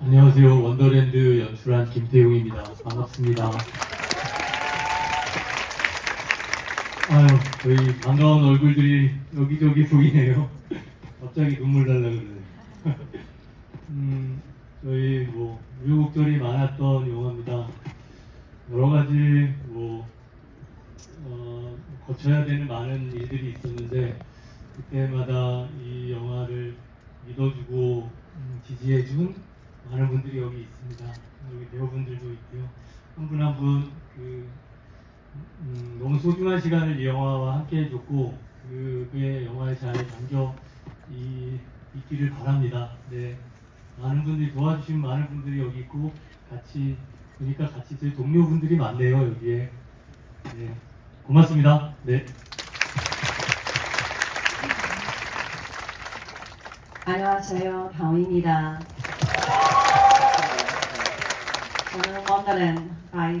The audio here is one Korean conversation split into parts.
안녕하세요. 원더랜드 연출한 김태용입니다. 반갑습니다. 아유, 저희 반가운 얼굴들이 여기저기 보이네요. 갑자기 눈물 날라 그러네. 음, 저희 뭐 우여곡절이 많았던 영화입니다. 여러 가지 뭐 어, 거쳐야 되는 많은 일들이 있었는데 그때마다 이 영화를 믿어주고 음, 지지해준 많은 분들이 여기 있습니다. 여기 배우분들도 있고요. 한 분 한분그 음, 너무 소중한 시간을 이 영화와 함께 해줬고 그, 그의 영화에 잘 담겨 이, 있기를 바랍니다. 네. 많은 분들이 도와주신 많은 분들이 여기 있고 같이 보니까 같이 저희 동료분들이 많네요 여기에. 네. 고맙습니다. 네. 안녕하세요. 다운입니다. 저는 원더랜드艾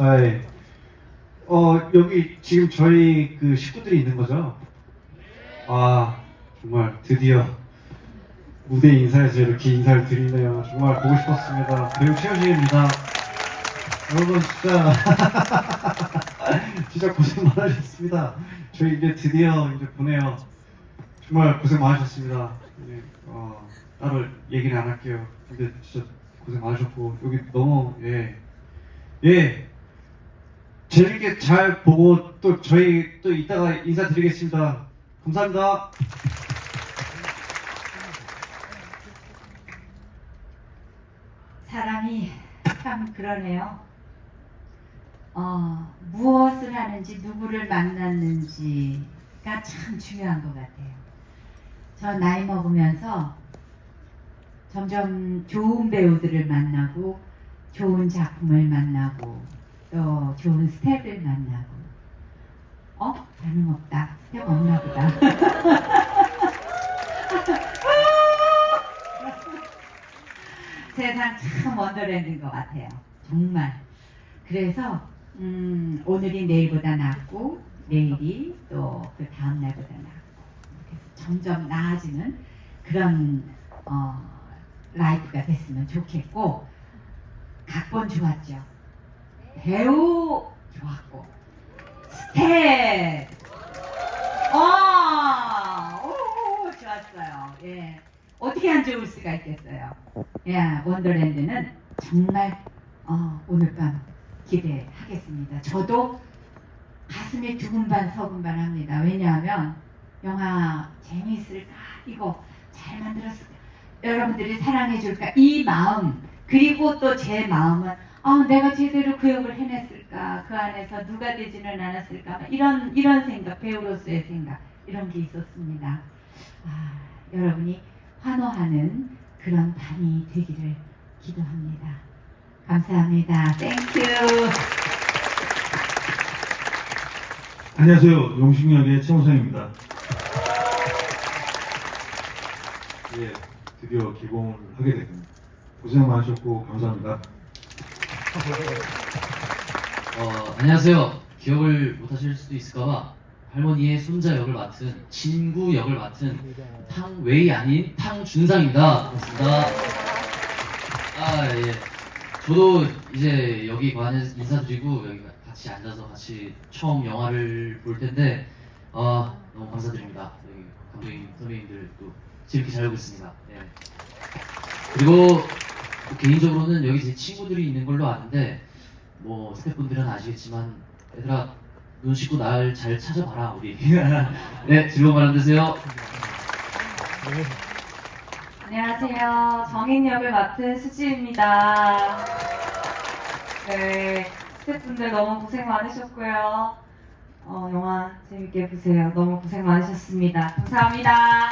아, 예. 어, 여기 지금 저희 그 식구들이 있는 거죠? 아, 정말 드디어 무대 인사에서 이렇게 인사를 드리네요. 정말 보고 싶었습니다. 배우 최현진입니다. 여러분, 진짜, 진짜 고생 많으셨습니다. 저희 이제 드디어 이제 보내요. 정말 고생 많으셨습니다. 예, 어, 따로 얘기는 안 할게요. 근데 진짜 고생 많으셨고, 여기 너무, 예. 예. 재밌게 잘 보고 또 저희 또 이따가 인사드리겠습니다. 감사합니다. 사람이 참 그러네요. 어, 무엇을 하는지, 누구를 만났는지가 참 중요한 것 같아요. 저 나이 먹으면서 점점 좋은 배우들을 만나고, 좋은 작품을 만나고, 또 좋은 스텝을 만나고, 어? 반응 없다. 스텝 없나 보다. 세상 참 원더랜드인 것 같아요. 정말. 그래서 음, 오늘이 내일보다 낫고 내일이 또 그 다음 날보다 낫고 점점 나아지는 그런 어, 라이프가 됐으면 좋겠고 각본 좋았죠. 배우 좋았고 스텝 어, 오, 좋았어요. 예. 어떻게 안 좋을 수가 있겠어요. 야, 원더랜드는 정말 어, 오늘 밤 기대하겠습니다. 저도 가슴이 두근반 서근반 합니다. 왜냐하면 영화 재미있을까? 이거 잘 만들었을까? 여러분들이 사랑해 줄까? 이 마음 그리고 또 제 마음은 아, 내가 제대로 그 역을 해냈을까? 그 안에서 누가 되지는 않았을까? 이런 이런 생각, 배우로서의 생각 이런 게 있었습니다. 아, 여러분이 환호하는 그런 밤이 되기를 기도합니다. 감사합니다. 땡큐. 안녕하세요. 용식역의 최호성입니다. 예, 드디어 개봉을 하게 됐습니다. 고생 많으셨고 감사합니다. 어, 안녕하세요. 기억을 못하실 수도 있을까봐 할머니의 손자 역을 맡은 진구 역을 맡은 탕웨이 아닌 탕준상입니다. 반갑습니다. 아 예. 저도 이제 여기 관에서 인사드리고 여기 같이 앉아서 같이 처음 영화를 볼 텐데 아 너무 감사드립니다. 여기 감독님 선배님들 또 재밌게 잘 보고 있습니다. 예. 그리고 개인적으로는 여기 제 친구들이 있는 걸로 아는데 뭐 스태프분들은 아시겠지만 얘들아 눈 씻고 날 잘 찾아봐라 우리 네 즐거운 밤 되세요 안녕하세요. 정인 역을 맡은 수지입니다. 네, 스태프분들 너무 고생 많으셨고요. 어, 영화 재밌게 보세요. 너무 고생 많으셨습니다. 감사합니다.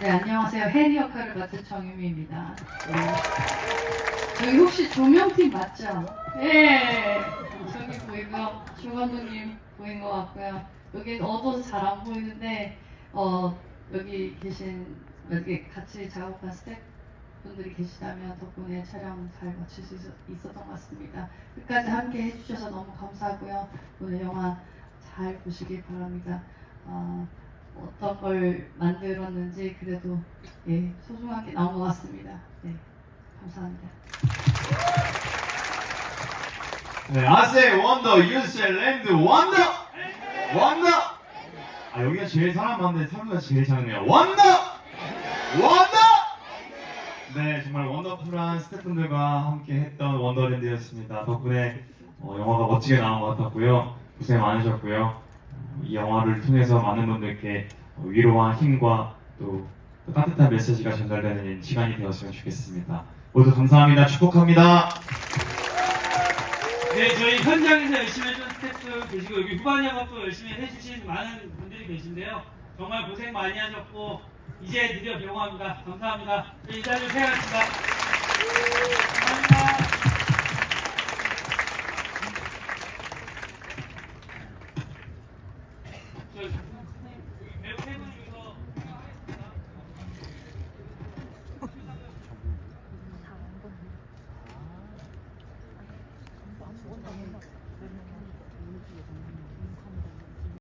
네, 안녕하세요. 해리 역할을 맡은 정유미입니다. 네. 저희 혹시 조명팀 맞죠? 네. 저기 보이고요. 조 감독님 보인 것 같고요. 여기 어두워서 잘 안 보이는데, 어, 여기 계신, 여기 같이 작업한 스태프분들이 계시다면 덕분에 촬영 잘 마칠 수 있었, 있었던 것 같습니다. 끝까지 함께 해주셔서 너무 감사하고요. 오늘 영화 잘 보시길 바랍니다. 어, 어떤 걸 만들었는지 그래도 예, 소중하게 나온 것 같습니다. 네, 감사합니다. 네, 아세 원더 유세 랜드 원더! 원더! 아 여기가 제일 사람 많은데 사람보다 제일 작네요. 원더! 원더! 네 정말 원더풀한 스태프분들과 함께 했던 원더랜드였습니다. 덕분에 어, 영화가 멋지게 나온 것 같았고요. 고생 많으셨고요. 어, 이 영화를 통해서 많은 분들께 어, 위로와 힘과 또, 또 따뜻한 메시지가 전달되는 시간이 되었으면 좋겠습니다 모두 감사합니다 축복합니다 네, 저희 현장에서 열심히 해준 스태프 계시고 여기 후반 작업도 열심히 해주신 많은 분들이 계신데요. 정말 고생 많이 하셨고 이제 드디어 개봉합니다. 감사합니다. 네, 인사 좀 해야겠습니다. 감사합니다.